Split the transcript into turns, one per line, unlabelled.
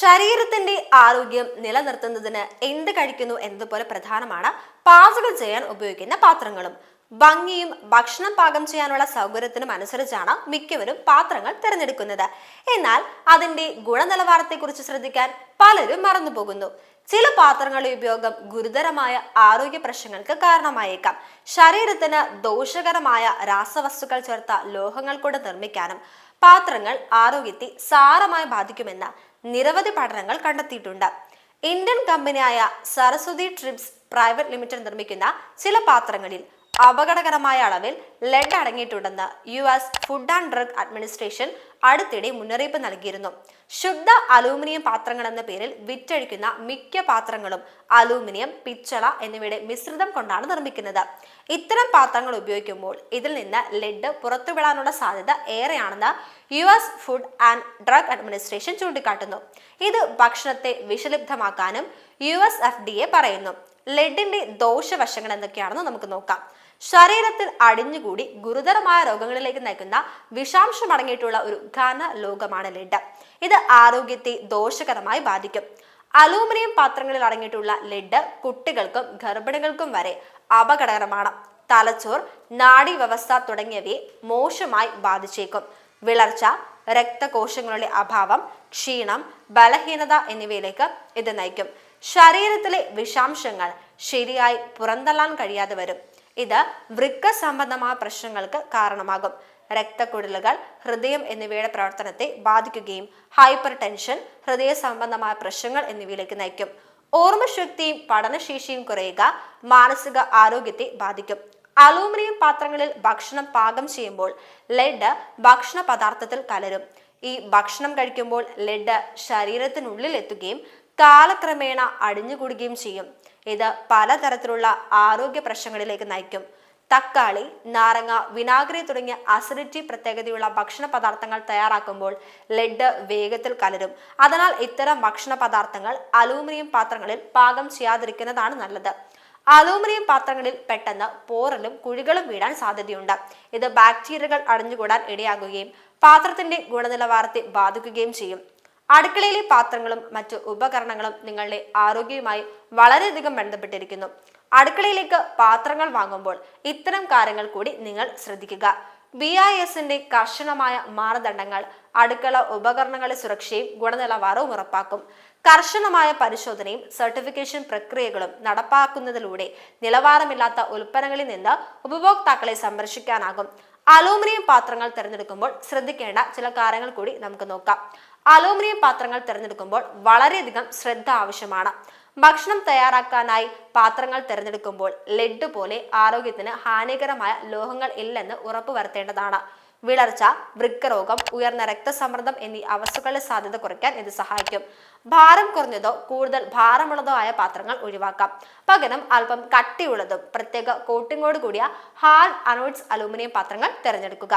ശരീരത്തിന്റെ ആരോഗ്യം നിലനിർത്തുന്നതിന് എന്ത് കഴിക്കുന്നു എന്നതുപോലെ പ്രധാനമാണ് പാചകം ചെയ്യാൻ ഉപയോഗിക്കുന്ന പാത്രങ്ങളും. ഭംഗിയും ഭക്ഷണം പാകം ചെയ്യാനുള്ള സൗകര്യത്തിനും അനുസരിച്ചാണ് മിക്കവരും പാത്രങ്ങൾ തിരഞ്ഞെടുക്കുന്നത്. എന്നാൽ അതിന്റെ ഗുണനിലവാരത്തെക്കുറിച്ച് ശ്രദ്ധിക്കാൻ പലരും മറന്നുപോകുന്നു. ചില പാത്രങ്ങളുടെ ഉപയോഗം ഗുരുതരമായ ആരോഗ്യ പ്രശ്നങ്ങൾക്ക് കാരണമായേക്കാം. ശരീരത്തിന് ദോഷകരമായ രാസവസ്തുക്കൾ ചേർത്ത ലോഹങ്ങൾ കൊണ്ട് നിർമ്മിക്കാനും പാത്രങ്ങൾ ആരോഗ്യത്തെ സാരമായി ബാധിക്കുമെന്ന് നിരവധി പഠനങ്ങൾ കണ്ടെത്തിയിട്ടുണ്ട്. ഇന്ത്യൻ കമ്പനിയായ സരസ്വതി ട്രിപ്സ് പ്രൈവറ്റ് ലിമിറ്റഡ് നിർമ്മിക്കുന്ന ചില പാത്രങ്ങളിൽ അപകടകരമായ അളവിൽ lead അടങ്ങിയിട്ടുണ്ടെന്ന് U S food and drug administration അടുത്തിടെ മുന്നറിയിപ്പ് നൽകിയിരുന്നു. ശുദ്ധ അലൂമിനിയം പാത്രങ്ങൾ എന്ന പേരിൽ വിറ്റഴിക്കുന്ന മിക്ക പാത്രങ്ങളും അലൂമിനിയം പിച്ചള എന്നിവയുടെ മിശ്രിതം കൊണ്ടാണ് നിർമ്മിക്കുന്നത്. ഇത്തരം പാത്രങ്ങൾ ഉപയോഗിക്കുമ്പോൾ ഇതിൽ നിന്ന് ലെഡ് പുറത്തുവിടാനുള്ള സാധ്യത ഏറെയാണെന്ന് U S food and drug administration ചൂണ്ടിക്കാട്ടുന്നു. ഇത് ഭക്ഷണത്തെ വിഷലിപ്തമാക്കാനും U S F D A പറയുന്നു. ലെഡിന്റെ ദോഷവശങ്ങൾ എന്തൊക്കെയാണെന്ന് നമുക്ക് നോക്കാം. ശരീരത്തിൽ അടിഞ്ഞുകൂടി ഗുരുതരമായ രോഗങ്ങളിലേക്ക് നയിക്കുന്ന വിഷാംശം അടങ്ങിയിട്ടുള്ള ഒരു ഘന ലോകമാണ് ലെഡ്. ഇത് ആരോഗ്യത്തെ ദോഷകരമായി ബാധിക്കും. അലൂമിനിയം പാത്രങ്ങളിൽ അടങ്ങിയിട്ടുള്ള ലെഡ് കുട്ടികൾക്കും ഗർഭിണികൾക്കും വരെ അപകടകരമാണ്. തലച്ചോർ നാഡീവ്യവസ്ഥ തുടങ്ങിയവയെ മോശമായി ബാധിച്ചേക്കും. വിളർച്ച രക്തകോശങ്ങളുടെ അഭാവം ക്ഷീണം ബലഹീനത എന്നിവയിലേക്ക് ഇത് നയിക്കും. ശരീരത്തിലെ വിഷാംശങ്ങൾ ശരിയായി പുറന്തള്ളാൻ കഴിയാതെ വരും. ഇത് വൃക്ക സംബന്ധമായ പ്രശ്നങ്ങൾക്ക് കാരണമാകും. രക്തക്കുഴലുകൾ ഹൃദയം എന്നിവയുടെ പ്രവർത്തനത്തെ ബാധിക്കുകയും ഹൈപ്പർ ടെൻഷൻ ഹൃദയ സംബന്ധമായ പ്രശ്നങ്ങൾ എന്നിവയിലേക്ക് നയിക്കും. ഓർമ്മശക്തിയും പഠനശേഷിയും കുറയുക മാനസിക ആരോഗ്യത്തെ ബാധിക്കും. അലൂമിനിയം പാത്രങ്ങളിൽ ഭക്ഷണം പാകം ചെയ്യുമ്പോൾ ലെഡ് ഭക്ഷണ പദാർത്ഥത്തിൽ കലരും. ഈ ഭക്ഷണം കഴിക്കുമ്പോൾ ലെഡ് ശരീരത്തിനുള്ളിൽ എത്തുകയും കാലക്രമേണ അടിഞ്ഞുകൂടുകയും ചെയ്യും. ഇത് പലതരത്തിലുള്ള ആരോഗ്യ പ്രശ്നങ്ങളിലേക്ക് നയിക്കും. തക്കാളി നാരങ്ങ വിനാഗിരി തുടങ്ങിയ അസിഡിറ്റി പ്രത്യേകതയുള്ള ഭക്ഷണ പദാർത്ഥങ്ങൾ തയ്യാറാക്കുമ്പോൾ ലെഡ് വേഗത്തിൽ കലരും. അതിനാൽ ഇത്തരം ഭക്ഷണ പദാർത്ഥങ്ങൾ അലൂമിനിയം പാത്രങ്ങളിൽ പാകം ചെയ്യാതിരിക്കുന്നതാണ് നല്ലത്. അലൂമിനിയം പാത്രങ്ങളിൽ പെട്ടെന്ന് പോറലും കുഴികളും വീടാൻ സാധ്യതയുണ്ട്. ഇത് ബാക്ടീരിയകൾ അടിഞ്ഞുകൂടാൻ ഇടയാകുകയും പാത്രത്തിന്റെ ഗുണനിലവാരത്തെ ബാധിക്കുകയും ചെയ്യും. അടുക്കളയിലെ പാത്രങ്ങളും മറ്റു ഉപകരണങ്ങളും നിങ്ങളുടെ ആരോഗ്യവുമായി വളരെയധികം ബന്ധപ്പെട്ടിരിക്കുന്നു. അടുക്കളയിലേക്ക് പാത്രങ്ങൾ വാങ്ങുമ്പോൾ ഇത്തരം കാര്യങ്ങൾ കൂടി നിങ്ങൾ ശ്രദ്ധിക്കുക. ബി ഐ എസിന്റെ കർശനമായ മാനദണ്ഡങ്ങൾ അടുക്കള ഉപകരണങ്ങളുടെ സുരക്ഷയും ഗുണനിലവാരവും ഉറപ്പാക്കും. കർശനമായ പരിശോധനയും സർട്ടിഫിക്കേഷൻ പ്രക്രിയകളും നടപ്പാക്കുന്നതിലൂടെ നിലവാരമില്ലാത്ത ഉൽപ്പന്നങ്ങളിൽ നിന്ന് ഉപഭോക്താക്കളെ സംരക്ഷിക്കാനാകും. അലൂമിനിയം പാത്രങ്ങൾ തിരഞ്ഞെടുക്കുമ്പോൾ ശ്രദ്ധിക്കേണ്ട ചില കാര്യങ്ങൾ കൂടി നമുക്ക് നോക്കാം. അലൂമിനിയം പാത്രങ്ങൾ തിരഞ്ഞെടുക്കുമ്പോൾ വളരെയധികം ശ്രദ്ധ ആവശ്യമാണ്. ഭക്ഷണം തയ്യാറാക്കാനായി പാത്രങ്ങൾ തിരഞ്ഞെടുക്കുമ്പോൾ ലെഡ് പോലെ ആരോഗ്യത്തിന് ഹാനികരമായ ലോഹങ്ങൾ ഇല്ലെന്ന് ഉറപ്പുവരുത്തേണ്ടതാണ് വിളർച്ച വൃക്കരോഗം ഉയർന്ന രക്തസമ്മർദ്ദം എന്നീ അവസ്ഥകളുടെ സാധ്യത കുറയ്ക്കാൻ ഇത് സഹായിക്കും. ഭാരം കുറഞ്ഞതോ കൂടുതൽ ഭാരമുള്ളതോ ആയ പാത്രങ്ങൾ ഒഴിവാക്കാം. പകരം അല്പം കട്ടിയുള്ളതും പ്രത്യേക കോട്ടിങ്ങോട് കൂടിയ ഹാർഡ് അനോഡ്സ് അലൂമിനിയം പാത്രങ്ങൾ തിരഞ്ഞെടുക്കുക.